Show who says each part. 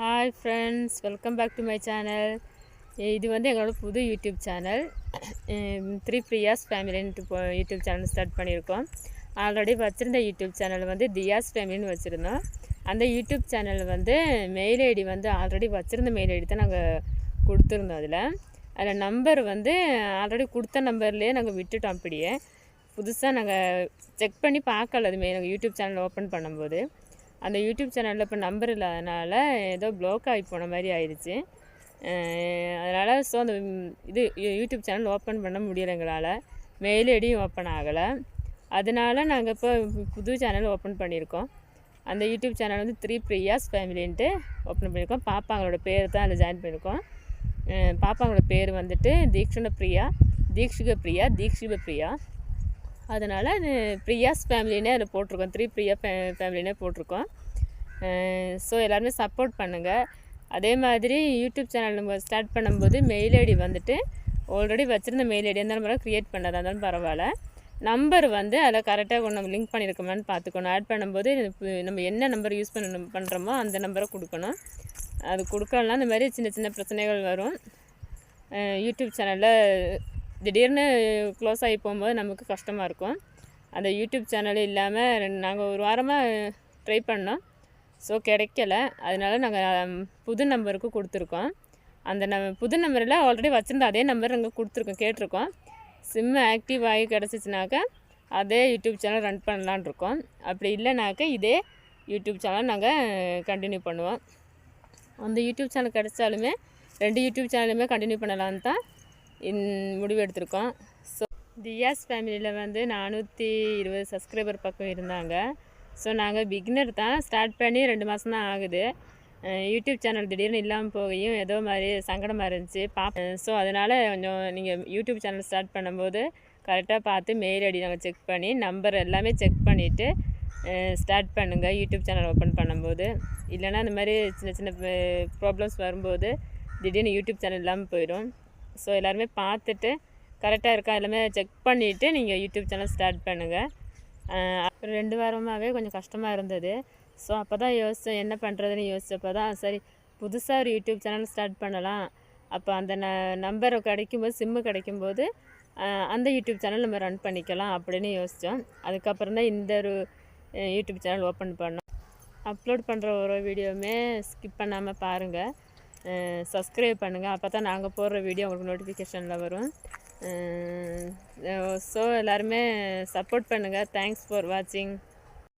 Speaker 1: Hi friends welcome back to my channel இது வந்து எங்களோட புது யூடியூப் சேனல். த்ரீ பிரியாஸ் ஃபேமிலின்ட்டு யூடியூப் சேனல் ஸ்டார்ட் பண்ணியிருக்கோம். ஆல்ரெடி வச்சுருந்த யூடியூப் சேனல் வந்து தியாஸ் ஃபேமிலின்னு வச்சுருந்தோம். அந்த யூடியூப் சேனல் வந்து மெயில் ஐடி வந்து ஆல்ரெடி வச்சுருந்த மெயில் ஐடி தான் நாங்கள் கொடுத்துருந்தோம் அதில். அதில் நம்பர் வந்து ஆல்ரெடி கொடுத்த நம்பர்லேயே நாங்கள் விட்டுட்டோம் அப்படியே. புதுசாக நாங்கள் செக் பண்ணி பார்க்கல அதுமாரி நாங்கள் யூடியூப் சேனல் ஓப்பன் பண்ணும்போது. அந்த யூடியூப் சேனலில் இப்போ நம்பர் இல்லாதனால ஏதோ ப்ளாக் ஆகி போன மாதிரி ஆயிடுச்சு அதனால் ஸோ அந்த இது யூ- யூடியூப் சேனல் ஓப்பன் பண்ண முடியலை எங்களால். மெயில் ஐடியும் ஓப்பன் ஆகலை. அதனால் நாங்கள் இப்போ புது சேனல் ஓப்பன் பண்ணியிருக்கோம். அந்த யூடியூப் சேனல் வந்து த்ரீ பிரியாஸ் ஃபேமிலின்ட்டு ஓப்பன் பண்ணியிருக்கோம். பாப்பாங்களோட பேர் தான் அதில் ஜாயின் பண்ணியிருக்கோம். பாப்பாங்களோட பேர் வந்துட்டு தீக்ஷண பிரியா தீக்ஷிக பிரியா தீக்ஷிப பிரியா. அதனால் அது பிரியாஸ் ஃபேமிலினே அதில் போட்டிருக்கோம். த்ரீ பிரியா ஃபே ஃபேமிலினே போட்டிருக்கோம். ஸோ எல்லாருமே சப்போர்ட் பண்ணுங்கள் அதே மாதிரி யூடியூப் சேனல் நம்ம ஸ்டார்ட் பண்ணும்போது மெயில் ஐடி வந்துட்டு ஆல்ரெடி வச்சுருந்த மெயில் ஐடி இருந்தாலும் பரவாயில்ல க்ரியேட் பண்ணதா இருந்தாலும் பரவாயில்ல. நம்பர் வந்து அதில் கரெக்டாக கொண்டு நம்ம லிங்க் பண்ணியிருக்கோமான்னு பார்த்துக்கணும். ஆட் பண்ணும்போது நம்ம என்ன நம்பர் யூஸ் பண்ணணும் பண்ணுறோமோ அந்த நம்பரை கொடுக்கணும். அது கொடுக்கலாம் இந்த மாதிரி சின்ன சின்ன பிரச்சனைகள் வரும். யூடியூப் சேனலில் திடீர்னு க்ளோஸ் ஆகி போகும்போது நமக்கு கஷ்டமாக இருக்கும். அந்த யூடியூப் சேனல் இல்லாமல் நாங்கள் ஒரு வாரமாக ட்ரை பண்ணோம். ஸோ கிடைக்கல. அதனால நாங்கள் புது நம்பருக்கு கொடுத்துருக்கோம். அந்த நம்ம புது நம்பரில் ஆல்ரெடி வச்சுருந்த அதே நம்பர் நாங்கள் கொடுத்துருக்கோம் கேட்டிருக்கோம். சிம்மு ஆக்டிவ் ஆகி கிடச்சிச்சினாக்கா அதே யூடியூப் சேனல் ரன் பண்ணலான் இருக்கோம். அப்படி இல்லைனாக்கா இதே யூடியூப் சேனல் நாங்கள் கண்டினியூ பண்ணுவோம். அந்த யூடியூப் சேனல் கிடச்சாலுமே ரெண்டு யூடியூப் சேனலுமே கண்டினியூ பண்ணலான்னு தான் முடிவு எடுத்திருக்கோம் ஸோ தியாஸ் ஃபேமிலியில் வந்து நானூற்றி இருபது சப்ஸ்கிரைபர் பக்கம் இருந்தாங்க. ஸோ நாங்கள் பிகினர் தான். ஸ்டார்ட் பண்ணி ரெண்டு மாதம் தான் ஆகுது. யூடியூப் சேனல் திடீர்னு இல்லாமல் போகையும் ஏதோ மாதிரி சங்கடமாக இருந்துச்சு. பாப் ஸோ அதனால் கொஞ்சம் நீங்கள் யூடியூப் சேனல் ஸ்டார்ட் பண்ணும்போது கரெக்டாக பார்த்து மெயில் ஐடி நாங்கள் செக் பண்ணி நம்பர் எல்லாமே செக் பண்ணிவிட்டு ஸ்டார்ட் பண்ணுங்கள் யூடியூப் சேனல் ஓப்பன் பண்ணும்போது. இல்லைன்னா இந்த மாதிரி சின்ன சின்ன ப்ராப்ளம்ஸ் வரும்போது திடீர்னு யூடியூப் சேனல் இல்லாமல் போயிடும். ஸோ எல்லாருமே பார்த்துட்டு கரெக்டாக இருக்கா எல்லாமே செக் பண்ணிவிட்டு நீங்கள் யூடியூப் சேனல் ஸ்டார்ட் பண்ணுங்கள் அப்புறம் ரெண்டு வாரமாகவே கொஞ்சம் கஷ்டமாக இருந்தது. ஸோ அப்போ தான் யோசித்தேன் என்ன பண்ணுறதுன்னு யோசிச்சப்போ தான் சரி புதுசாக ஒரு யூடியூப் சேனல் ஸ்டார்ட் பண்ணலாம். அப்போ அந்த ந நம்பர் கிடைக்கும்போது சிம்மு கிடைக்கும்போது அந்த யூடியூப் சேனல் நம்ம ரன் பண்ணிக்கலாம் அப்படின்னு யோசித்தோம் அதுக்கப்புறம் தான் இந்த ஒரு யூடியூப் சேனல் ஓப்பன் பண்ணோம். அப்லோட் பண்ணுற ஒரு வீடியோவுமே ஸ்கிப் பண்ணாமல் பாருங்கள் சப்ஸ்கிரைப் பண்ணுங்கள் அப்போ தான் நாங்கள் போடுற வீடியோ உங்களுக்கு நோட்டிஃபிகேஷனில் வரும். ஸோ எல்லாருமே சப்போர்ட் பண்ணுங்கள் தேங்க்ஸ் ஃபார் வாட்சிங்